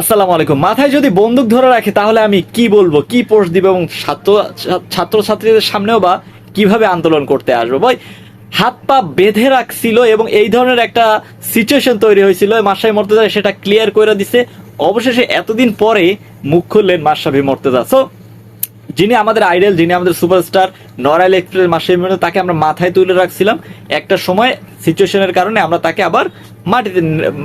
আসসালামু আলাইকুম। মাথায় যদি বন্দুক ধরে রাখে, তাহলে আমি কি বলব? কি পোস্ট দিব এবং ছাত্র ছাত্র ছাত্রীদের সামনেও বা কীভাবে আন্দোলন করতে আসব? ভাই, হাত পা বেঁধে রাখছিল এবং এই ধরনের একটা সিচুয়েশন তৈরি হয়েছিল। মাসাই মর্তেজা সেটা ক্লিয়ার করে দিছে। অবশেষে এতদিন পরে মুখ খুললেন মাসাবি মর্তেজা। সো যিনি আমাদের আইডল, যিনি আমাদের সুপারস্টার নরাইল এক্সপ্রেস মাসের মধ্যে তাকে আমরা মাথায় তুলে রাখছিলাম। একটা সময় সিচুয়েশনের কারণে আমরা তাকে আবার মাটিতে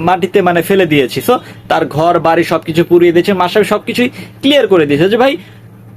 মাটিতে মানে ফেলে দিয়েছি। সো তার ঘর, বাড়ি সব কিছু পুড়িয়ে দিয়েছে মাসাবি সবকিছুই ক্লিয়ার করে দিয়েছে যে ভাই,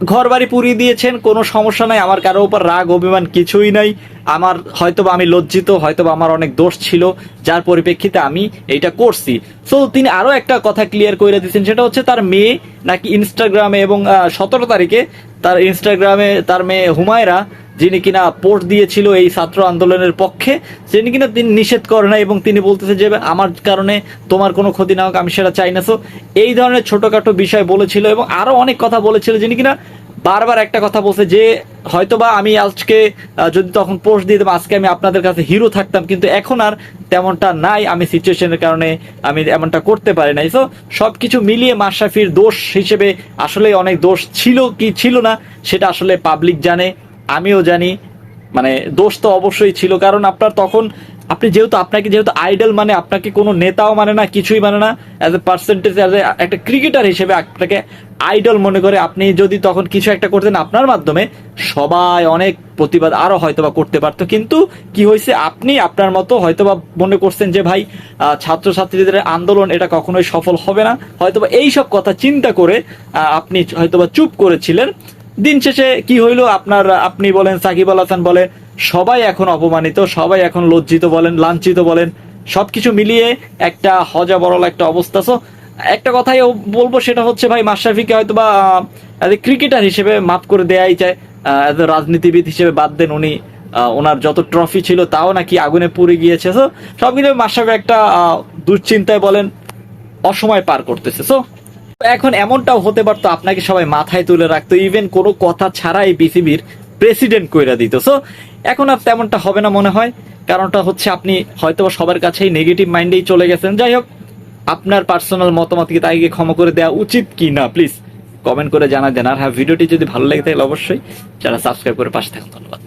ঘর, বাড়ি পুড়িয়ে দিয়েছেন, কোনো সমস্যা নাই, আমার কারও উপর রাগ, অভিমান কিছুই নাই। আমার হয়তোবা আমি লজ্জিত, হয়তোবা আমার অনেক দোষ ছিল, যার পরিপ্রেক্ষিতে আমি এইটা করছি। সো তিনি আরও একটা কথা ক্লিয়ার করে দিয়েছেন সেটা হচ্ছে তার মেয়ে নাকি ইনস্টাগ্রামে এবং সতেরো তারিখে তার ইনস্টাগ্রামে তার মেয়ে হুমায়রা, যিনি কিনা পোস্ট দিয়েছিল এই ছাত্র আন্দোলনের পক্ষে, যিনি কিনা তিনি নিষেধ করে না এবং তিনি বলতেছে যে, আমার কারণে তোমার কোনো ক্ষতি না হোক, আমি সেটা চাই না। সো এই ধরনের ছোটখাটো বিষয় বলেছিল এবং আরও অনেক কথা বলেছিল যিনি কিনা বারবার একটা কথা বলছে যে হয়তোবা আমি আজকে যদি তখন পোস্ট দিতাম আজকে আমি আপনাদের কাছে হিরো থাকতাম, কিন্তু এখন আর তেমনটা নাই, আমি সিচুয়েশনের কারণে আমি এমনটা করতে পারি নাই। সো সব কিছু মিলিয়ে মাশরাফির দোষ হিসেবে আসলে অনেক দোষ ছিল কি ছিল না, সেটা আসলে পাবলিক জানে, আমিও জানি। মানে দোষ তো অবশ্যই ছিল, কারণ আপনার তখন, আপনি যেহেতু আপনাকে, যেহেতু আইডল মানে আপনাকে কোনো নেতাও মানে না, কিছুই মানে না as a percentage as a একটা ক্রিকেটার হিসেবে আপনাকে আইডল মনে করে আপনি যদি তখন কিছু একটা করতেন আপনার মাধ্যমে, সবাই অনেক প্রতিবাদ আরও হয়তোবা করতে পারতো। কিন্তু কি হয়েছে, আপনি আপনার মতো হয়তোবা মনে করছেন যে ভাই ছাত্রছাত্রীদের আন্দোলন এটা কখনোই সফল হবে না। হয়তোবা এই সব কথা চিন্তা করে আপনি হয়তোবা চুপ করেছিলেন। দিন শেষে কি হইল? আপনার, আপনি বলেন, সাকিব আল হাসান বলে, সবাই এখন অপমানিত, সবাই এখন লজ্জিত বলেন, লাঞ্ছিত বলেন। সবকিছু মিলিয়ে একটা হজা বড়ল একটা অবস্থা। সো একটা কথাই বলব, সেটা হচ্ছে ভাই মাশরাফিকে হয়তো বা ক্রিকেটার হিসেবে মাফ করে দেয়াই চায় অ্যাজ এ রাজনীতিবিদ হিসেবে বাদ দেন উনি ওনার যত ট্রফি ছিল তাও নাকি আগুনে পুড়ে গিয়েছে। সো সব মিলিয়ে মাশরাফি একটা দুশ্চিন্তায় বলেন, অসময় পার করতেছে। সো এখন এমনটাও হতে পারতো, আপনাকে সবাই মাথায় তুলে রাখতো ইভেন কোনো কথা ছাড়াই বিসিবির প্রেসিডেন্ট কইরা দিত। সো এখন আর তেমনটা হবে না মনে হয়, কারণটা হচ্ছে আপনি হয়তো সবার কাছেই নেগেটিভ মাইন্ডেই চলে গেছেন। যাই হোক, আপনার পার্সোনাল মতামত কি তাইকে ক্ষমা করে দেওয়া উচিত কি না? প্লিজ কমেন্ট করে জানা দেন। আর হ্যাঁ ভিডিওটি যদি ভালো লাগে তাহলে অবশ্যই যারা সাবস্ক্রাইব করে পাশে থাকুন। ধন্যবাদ।